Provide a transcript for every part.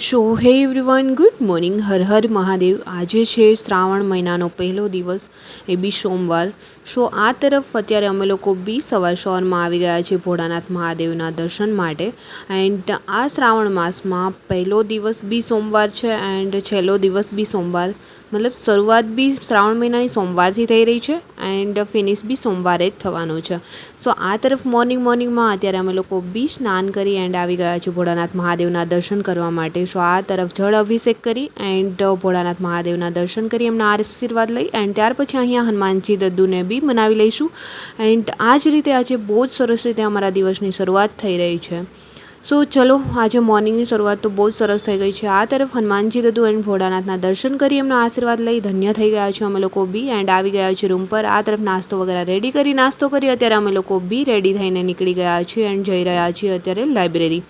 So hey everyone good morning Har Har Mahadev આજે છે શ્રાવણ મહિનાનો પહેલો દિવસ એ બી સોમવાર સો આ તરફ અત્યારે અમે લોકો બી સવાર સવારમાં આવી ગયા છે ભોળાનાથ મહાદેવના દર્શન માટે એન્ડ આ શ્રાવણ માસમાં પહેલો દિવસ બી સોમવાર છે એન્ડ છેલ્લો દિવસ બી સોમવાર મતલબ શરૂઆત બી શ્રાવણ મહિનાની સોમવારથી થઈ રહી છે એન્ડ ફિનિશ બી સોમવારે જ થવાનું છે. સો આ તરફ મોર્નિંગ મોર્નિંગમાં અત્યારે અમે લોકો બી સ્નાન કરી એન્ડ આવી ગયા છીએ ભોળાનાથ મહાદેવના દર્શન કરવા માટે. સો આ તરફ જળ અભિષેક કરી એન્ડ ભોળાનાથ મહાદેવના દર્શન કરી એમના આશીર્વાદ લઈ એન્ડ ત્યાર પછી અહીંયા હનુમાનજી દદ્દુને બી મનાવી લઈશું. એન્ડ આ જ રીતે આજે બહુ જ સરસ રીતે અમારા દિવસની શરૂઆત થઈ રહી છે. સો ચલો, આજે મોર્નિંગની શરૂઆત તો બહુ જ સરસ થઈ ગઈ છે. આ તરફ હનુમાનજી દદુ એન્ડ ભોળાનાથના દર્શન કરી એમનો આશીર્વાદ લઈ ધન્ય થઈ ગયા છે અમે લોકો બી એન્ડ આવી ગયા છે રૂમ પર. આ તરફ નાસ્તો વગેરે રેડી કરી, નાસ્તો કરી. અત્યારે અમે લોકો બી રેડી થઈને નીકળી ગયા છીએ એન્ડ જઈ રહ્યા છીએ અત્યારે લાઇબ્રેરી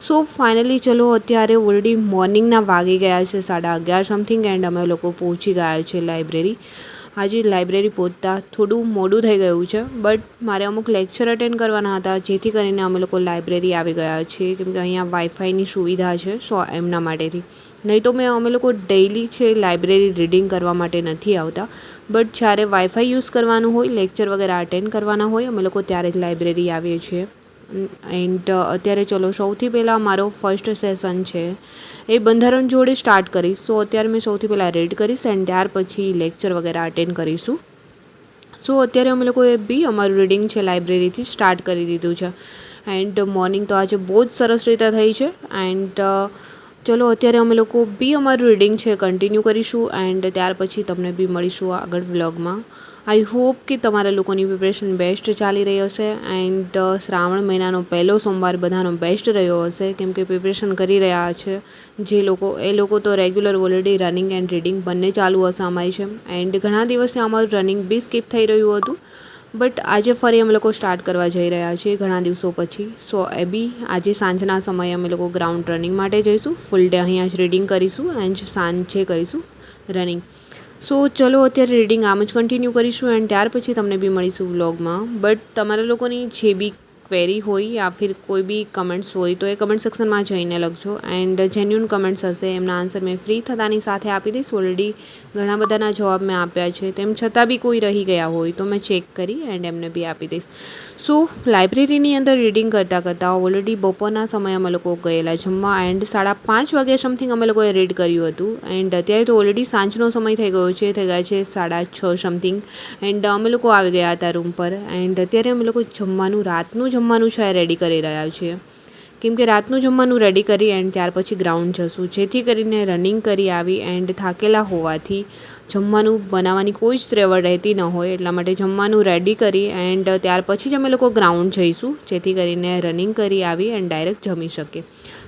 સો ફાઇનલી ચલો, અત્યારે ઓલરેડી મોર્નિંગના વાગી ગયા છે સાડા અગિયાર સમથિંગ એન્ડ અમે લોકો પહોંચી ગયા છે લાઇબ્રેરી આજે લાઇબ્રેરી પહોંચતા થોડું મોડું થઈ ગયું છે બટ મારે અમુક લેક્ચર અટેન્ડ કરવાના હતા, જેથી કરીને અમે લોકો લાઇબ્રેરી આવી ગયા છીએ, કેમ કે અહીંયા વાઈફાઈની સુવિધા છે સો એમના માટેથી. નહીં તો મેં, અમે લોકો ડેઇલી છે લાઇબ્રેરી રીડિંગ કરવા માટે નથી આવતા બટ જ્યારે વાઈફાઈ યુઝ કરવાનું હોય લેક્ચર વગેરે અટેન્ડ કરવાના હોય, અમે લોકો ત્યારે જ લાઇબ્રેરી આવીએ છીએ. એન્ડ અત્યારે ચલો, સૌથી પહેલાં મારો ફર્સ્ટ સેશન છે. એ બંધારણ જોડે સ્ટાર્ટ કરીશ. સો અત્યારે મેં સૌથી પહેલાં રીડ કરીશ એન્ડ ત્યાર પછી લેક્ચર વગેરે અટેન્ડ કરીશું. સો અત્યારે અમે લોકોએ બી અમારું રીડિંગ છે લાઇબ્રેરીથી સ્ટાર્ટ કરી દીધું છે. એન્ડ મોર્નિંગ તો આજે બહુ જ સરસ રીતે થઈ છે. એન્ડ ચલો, અત્યારે અમે લોકો બી અમારું રીડિંગ છે કન્ટિન્યુ કરીશું. એન્ડ ત્યાર પછી તમને બી મળીશું આગળ વ્લોગમાં આઈ હોપ કે તમારા લોકોની પ્રિપરેશન બેસ્ટ ચાલી રહી હશે એન્ડ શ્રાવણ મહિનાનો પહેલો સોમવાર બધાનો બેસ્ટ રહ્યો હશે. કેમ કે પ્રિપરેશન કરી રહ્યા છે. જે લોકો, એ લોકો તો regular already running and reading બંને ચાલુ હશે અમારી છે એન્ડ ઘણા દિવસે અમારું રનિંગ બી સ્કીપ થઈ રહ્યું હતું. બટ આજે ફરી અમે લોકો સ્ટાર્ટ કરવા જઈ રહ્યા છીએ ઘણા દિવસો પછી. સો એ બી આજે સાંજના સમયે અમે લોકો ગ્રાઉન્ડ રનિંગ માટે જઈશું. ફૂલ ડે અહીંયા જ રીડિંગ કરીશું એન્ડ સાંજે કરીશું રનિંગ સો ચલો, અત્યારે રીડિંગ આમ જ કન્ટિન્યુ કરીશું એન્ડ ત્યાર પછી તમને બી મળીશું વ્લોગમાં બટ તમારા લોકોની જે બી ક્વેરી હોય યા ફિર કોઈ બી કમેન્ટ્સ હોય તો એ કમેન્ટ સેક્શનમાં જઈને લખજો. એન્ડ જેન્યુન કમેન્ટ્સ હશે, એમના આન્સર મેં ફ્રી થતાની સાથે આપી દઈશ. ઓલરેડી ઘણા બધાના જવાબ મેં આપ્યા છે. તેમ છતાં બી કોઈ રહી ગયા હોય તો મેં ચેક કરી એન્ડ એમને બી આપી દઈશ. સો લાઇબ્રેરીની અંદર રીડિંગ કરતાં કરતાં ઓલરેડી બપોરના સમયે અમે લોકો ગયેલા જમવા એન્ડ સાડા પાંચ વાગ્યા સમથિંગ અમે લોકોએ રીડ કર્યું હતું. એન્ડ અત્યારે તો ઓલરેડી સાંજનો સમય થઈ ગયો છે, થઈ ગયા છે સાડા છ સમથિંગ એન્ડ અમે લોકો આવી ગયા હતા રૂમ પર. એન્ડ અત્યારે અમે લોકો જમવાનું રાતનું જમવાનું છે, એ રેડી કરી રહ્યા છીએ કેમ કે રાતનું જમવાનું રેડી કરી એન્ડ ત્યાર પછી ગ્રાઉન્ડ જશું. જેથી કરીને રનિંગ કરી આવી એન્ડ થાકેલા હોવાથી જમવાનું બનાવવાની કોઈ જ ત્રેવડ રહેતી ન હોય. એટલા માટે જમવાનું રેડી કરી એન્ડ ત્યાર પછી જ અમે લોકો ગ્રાઉન્ડ જઈશું. જેથી કરીને રનિંગ કરી આવી એન્ડ ડાયરેક્ટ જમી શકીએ.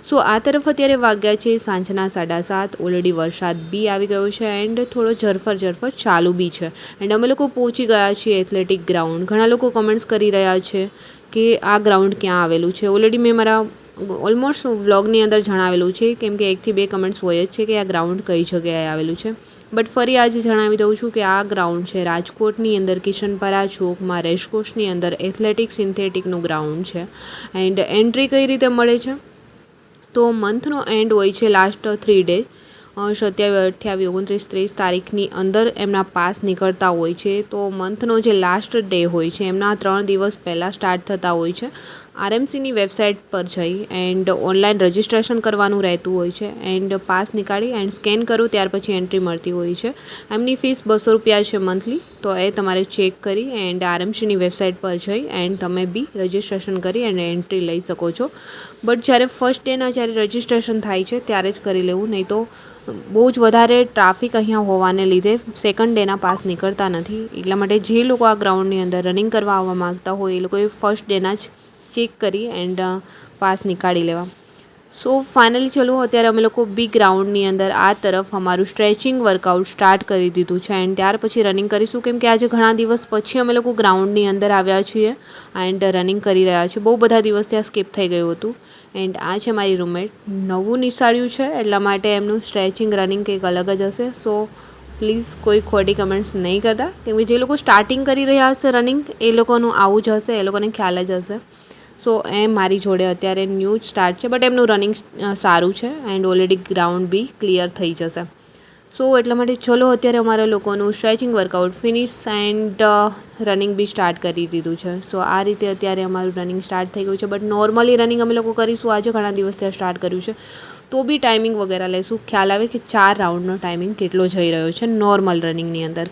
સો આ તરફ અત્યારે વાગ્યા છે સાંજના સાડા સાત, ઓલરેડી વરસાદ બી આવી ગયો છે એન્ડ થોડો ઝરફર ઝરફર ચાલુ બી છે. એન્ડ અમે લોકો પહોંચી ગયા છીએ એથ્લેટિક ગ્રાઉન્ડ ઘણા લોકો કમેન્ટ્સ કરી રહ્યા છે કે આ ગ્રાઉન્ડ ક્યાં આવેલું છે. ઓલરેડી મેં મારા ઓલમોસ્ટ વ્લોગની અંદર જણાવેલું છે કેમ કે એકથી બે કમેન્ટ્સ હોય જ છે કે આ ગ્રાઉન્ડ કઈ જગ્યાએ આવેલું છે. બટ ફરી આજે જણાવી દઉં છું કે આ ગ્રાઉન્ડ છે રાજકોટની અંદર, કિશનપરા ચોકમાં, રેસકોર્સની અંદર એથ્લેટિક સિન્થેટિકનું ગ્રાઉન્ડ છે. એન્ડ એન્ટ્રી કઈ રીતે મળે છે? તો મંથનો એન્ડ હોય છે લાસ્ટ થ્રી ડે સત્યાવીસ અઠ્યાવીસ ઓગણત્રીસ ત્રીસ તારીખની અંદર એમના પાસ નીકળતા હોય છે. તો મંથનો જે લાસ્ટ ડે હોય છે, એમના ત્રણ દિવસ પહેલાં સ્ટાર્ટ થતા હોય છે. આરએમસીની વેબસાઇટ પર જઈ એન્ડ ઓનલાઈન રજિસ્ટ્રેશન કરવાનું રહેતું હોય છે એન્ડ પાસ નીકાળી એન્ડ સ્કેન કરું ત્યાર પછી એન્ટ્રી મળતી હોય છે. એમની ફીસ બસો રૂપિયા છે મંથલી તો એ તમારે ચેક કરી એન્ડ આરએમસીની વેબસાઇટ પર જઈ એન્ડ તમે બી રજિસ્ટ્રેશન કરી એન્ડ એન્ટ્રી લઈ શકો છો. બટ જ્યારે ફર્સ્ટ ડેના જ્યારે રજિસ્ટ્રેશન થાય છે, ત્યારે જ કરી લેવું, નહીં તો બહુ જ વધારે ટ્રાફિક અહીંયા હોવાને લીધે સેકન્ડ ડેના પાસ નીકળતા નથી. એટલા માટે જે લોકો આ ગ્રાઉન્ડની અંદર રનિંગ કરવા આવવા માગતા હોય, એ લોકોએ ફર્સ્ટ ડેના જ ચેક કરી એન્ડ પાસ નીકાળી લેવા. સો ફાઇનલી ચલો, અત્યારે અમે લોકો બી ગ્રાઉન્ડની અંદર આ તરફ અમારું સ્ટ્રેચિંગ વર્કઆઉટ સ્ટાર્ટ કરી દીધું છે એન્ડ ત્યાર પછી રનિંગ કરીશું. કેમ કે આજે ઘણા દિવસ પછી અમે લોકો ગ્રાઉન્ડની અંદર આવ્યા છીએ એન્ડ રનિંગ કરી રહ્યા છીએ. બહુ બધા દિવસ ત્યાં સ્કીપ થઈ ગયું હતું. એન્ડ આ છે મારી રૂમમેટ નવું નિશાળ્યું છે, એટલા માટે એમનું સ્ટ્રેચિંગ રનિંગ કંઈક અલગ જ હશે. સો પ્લીઝ કોઈ ખોટી કમેન્ટ્સ નહીં કરતા. કેમ કે જે લોકો સ્ટાર્ટિંગ કરી રહ્યા હશે રનિંગ એ લોકોનું આવું જ હશે, એ લોકોને ખ્યાલ જ હશે. સો એ મારી જોડે અત્યારે ન્યૂ સ્ટાર્ટ છે, બટ એમનું રનિંગ સારું છે એન્ડ ઓલરેડી ગ્રાઉન્ડ બી ક્લિયર થઈ જશે. સો એટલા માટે ચલો અત્યારે અમારા લોકોનું stretching workout finish and running B start કરી દીધું છે. સો આ રીતે અત્યારે અમારું રનિંગ સ્ટાર્ટ થઈ ગયું છે બટ નોર્મલી રનિંગ અમે લોકો કરીશું, આજે ઘણા દિવસથી સ્ટાર્ટ કર્યું છે. તો બી ટાઈમિંગ વગેરે લઈશું ખ્યાલ આવે કે ચાર રાઉન્ડનો ટાઈમિંગ કેટલો જઈ રહ્યો છે નોર્મલ રનિંગની અંદર.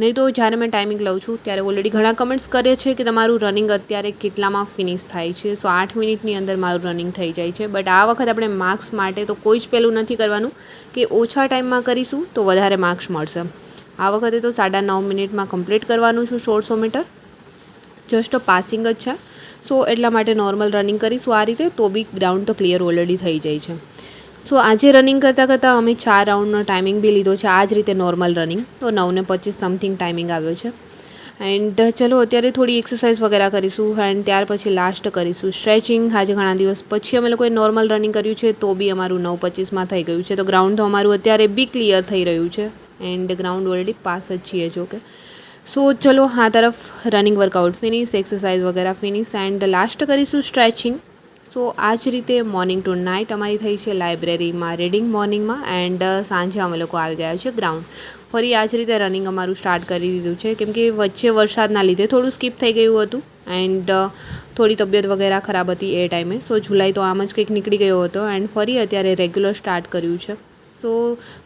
નહીં તો જ્યારે મેં ટાઈમિંગ લઉં છું, ત્યારે ઓલરેડી ઘણા કમેન્ટ્સ કરે છે કે તમારું રનિંગ અત્યારે કેટલામાં ફિનિશ થાય છે. સો આઠ મિનિટની અંદર મારું રનિંગ થઈ જાય છે. બટ આ વખત આપણે માર્ક્સ માટે તો કોઈ જ પેલું નથી કરવાનું. કે ઓછા ટાઈમમાં કરીશું, તો વધારે માર્ક્સ મળશે. આ વખતે તો સાડા નવ મિનિટમાં કમ્પ્લીટ કરવાનું છું સોળસો મીટર. જસ્ટ પાસિંગ જ છે. સો એટલા માટે નોર્મલ રનિંગ કરીશું આ રીતે, તો બી ગ્રાઉન્ડ તો ક્લિયર ઓલરેડી થઈ જાય છે. સો આજે રનિંગ કરતાં કરતાં અમે ચાર રાઉન્ડનો ટાઈમિંગ બી લીધો છે. આ જ રીતે નોર્મલ રનિંગ તો નવને પચીસ સમથિંગ ટાઈમિંગ આવ્યો છે. એન્ડ ચલો, અત્યારે થોડી એક્સરસાઇઝ વગેરે કરીશું એન્ડ ત્યાર પછી લાસ્ટ કરીશું. સ્ટ્રેચિંગ આજે ઘણા દિવસ પછી અમે લોકોએ નોર્મલ રનિંગ કર્યું છે, તો બી અમારું નવ પચીસમાં થઈ ગયું છે. તો ગ્રાઉન્ડ તો અમારું અત્યારે બી ક્લિયર થઈ રહ્યું છે. એન્ડ ગ્રાઉન્ડ ઓલરેડી પાસ જ છીએ જો કે. સો ચલો, આ તરફ રનિંગ વર્કઆઉટ ફિનિશ એક્સરસાઇઝ વગેરે ફિનિશ એન્ડ લાસ્ટ કરીશું સ્ટ્રેચિંગ સો આ જ રીતે મોર્નિંગ ટુ નાઇટ અમારી થઈ છે લાઇબ્રેરીમાં રીડિંગ મોર્નિંગમાં એન્ડ સાંજે અમે લોકો આવી ગયા છે ગ્રાઉન્ડ ફરી આ જ રીતે રનિંગ અમારું સ્ટાર્ટ કરી દીધું છે. કેમ કે વચ્ચે વરસાદના લીધે થોડું સ્કીપ થઈ ગયું હતું એન્ડ થોડી તબિયત વગેરે ખરાબ હતી એ ટાઈમે સો જુલાઈ તો આમ જ કંઈક નીકળી ગયો હતો એન્ડ ફરી અત્યારે રેગ્યુલર સ્ટાર્ટ કર્યું છે. સો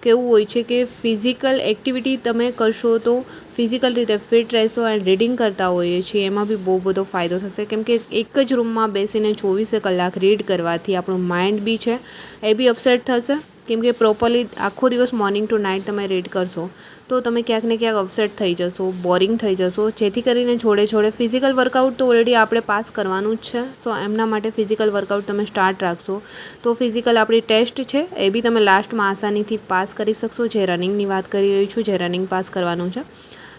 કેવું હોય છે કે ફિઝિકલ એક્ટિવિટી તમે કરશો તો ફિઝિકલ રીતે ફિટ રહેશો એન્ડ રીડિંગ કરતા હોઈએ છીએ, એમાં બી બહુ બધો ફાયદો થશે. કેમ કે એક જ રૂમમાં બેસીને ચોવીસે કલાક રીડ કરવાથી આપણું માઇન્ડ બી છે, એ બી અપસેટ થશે. કેમ કે પ્રોપરલી આખો દિવસ મોર્નિંગ ટુ નાઇટ તમે રીડ કરશો, તો તમે ક્યાંક ને ક્યાંક અપસેટ થઈ જશો બોરિંગ થઈ જશો, જેથી કરીને જોડે જોડે ફિઝિકલ વર્કઆઉટ તો ઓલરેડી આપણે પાસ કરવાનું જ છે. સો એમના માટે ફિઝિકલ વર્કઆઉટ તમે સ્ટાર્ટ રાખશો. તો ફિઝિકલ આપણી ટેસ્ટ છે, એ બી તમે લાસ્ટમાં આસાનીથી પાસ કરી શકશો. જે રનિંગની વાત કરી રહી છું, જે રનિંગ પાસ કરવાનું છે.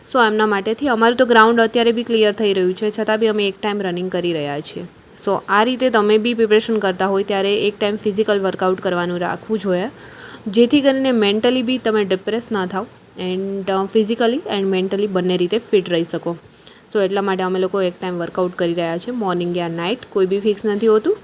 સો એમના માટેથી અમારું તો ગ્રાઉન્ડ અત્યારે બી ક્લિયર થઈ રહ્યું છે, છતાં બી અમે એક ટાઈમ રનિંગ કરી રહ્યા છીએ. સો આ રીતે તમે બી પ્રિપરેશન કરતા હોય ત્યારે એક ટાઈમ ફિઝિકલ વર્કઆઉટ કરવાનું રાખવું જોઈએ. જેથી કરીને મેન્ટલી બી તમે ડિપ્રેસ ના થાવ એન્ડ ફિઝિકલી એન્ડ મેન્ટલી બંને રીતે ફિટ રહી શકો. સો એટલા માટે અમે લોકો એક ટાઈમ વર્કઆઉટ કરી રહ્યા છે મોર્નિંગ યા નાઇટ કોઈ બી ફિક્સ નથી હોતું.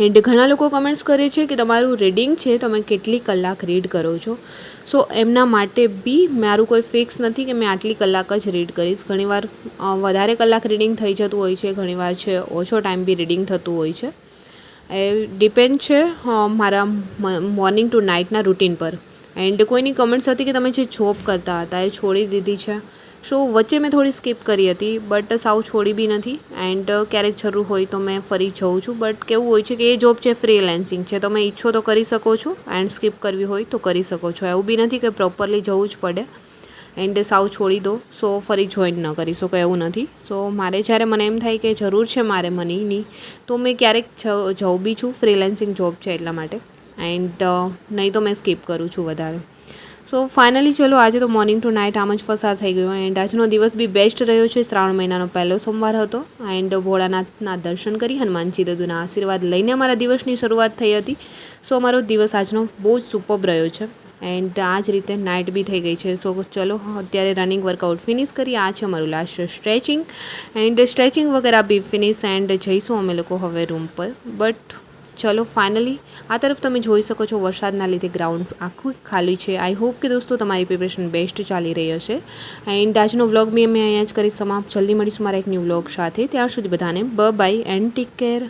એન્ડ ઘણા લોકો કમેન્ટ્સ કરે છે કે તમારું રીડિંગ છે, તમે કેટલી કલાક રીડ કરો છો? સો એમના માટે બી મારું કોઈ ફિક્સ નથી કે મેં આટલી કલાક જ રીડ કરીશ. ઘણીવાર વધારે કલાક રીડિંગ થઈ જતું હોય છે, ઘણીવાર છે, ઓછો ટાઈમ બી રીડિંગ થતું હોય છે. એ ડિપેન્ડ છે મારા મોર્નિંગ ટુ નાઇટના રૂટીન પર. એન્ડ કોઈની કમેન્ટ્સ હતી કે તમે જે જોબ કરતા હતા, એ છોડી દીધી છે? સો વચ્ચે મેં થોડી સ્કીપ કરી હતી બટ સાવ છોડી બી નથી. એન્ડ ક્યારેક જરૂર હોય તો મેં ફરી જઉં છું. બટ કેવું હોય છે કે એ જોબ છે ફ્રીલેન્સિંગ છે. તમે ઈચ્છો તો કરી શકો છો એન્ડ સ્કીપ કરવી હોય તો કરી શકો છો. એવું બી નથી કે પ્રોપરલી જવું જ પડે. એન્ડ સાવ છોડી દો. સો ફરી જોઈન ન કરી શકો, એવું નથી. સો મારે જ્યારે મને એમ થાય કે જરૂર છે મારે મનીની તો મેં ક્યારેક જઉં બી છું. ફ્રીલેન્સિંગ જોબ છે એટલા માટે. એન્ડ નહીં તો મેં સ્કીપ કરું છું વધારે. સો ફાઇનલી ચલો, આજે તો મોર્નિંગ ટુ નાઇટ આમ જ પસાર થઈ ગયો. એન્ડ આજનો દિવસ બી બેસ્ટ રહ્યો છે. શ્રાવણ મહિનાનો પહેલો સોમવાર હતો. એન્ડ ભોળાનાથના દર્શન કરી હનુમાનજી દદુના આશીર્વાદ લઈને અમારા દિવસની શરૂઆત થઈ હતી. સો અમારો દિવસ આજનો બહુ જ સુપર્બ રહ્યો છે. એન્ડ આ જ રીતે નાઇટ બી થઈ ગઈ છે. સો ચલો, અત્યારે રનિંગ વર્કઆઉટ ફિનિશ કરી આ છે અમારું લાસ્ટ સ્ટ્રેચિંગ એન્ડ સ્ટ્રેચિંગ વગેરે બી ફિનિશ એન્ડ જઈશું અમે લોકો હવે રૂમ પર. બટ ચલો ફાઇનલી આ તરફ તમે જોઈ શકો છો વરસાદના લીધે ગ્રાઉન્ડ આખું ખાલી છે. આઈ હોપ કે દોસ્તો તમારી પ્રિપરેશન બેસ્ટ ચાલી રહી હશે. એન્ડ આજનો વ્લોગ બી અમે અહીંયા જ કરી સમાપ્ત. જલ્દી મળીશું મારા એક ન્યૂ વ્લોગ સાથે. ત્યાં સુધી બધાને બ બાય એન્ડ ટેક કેર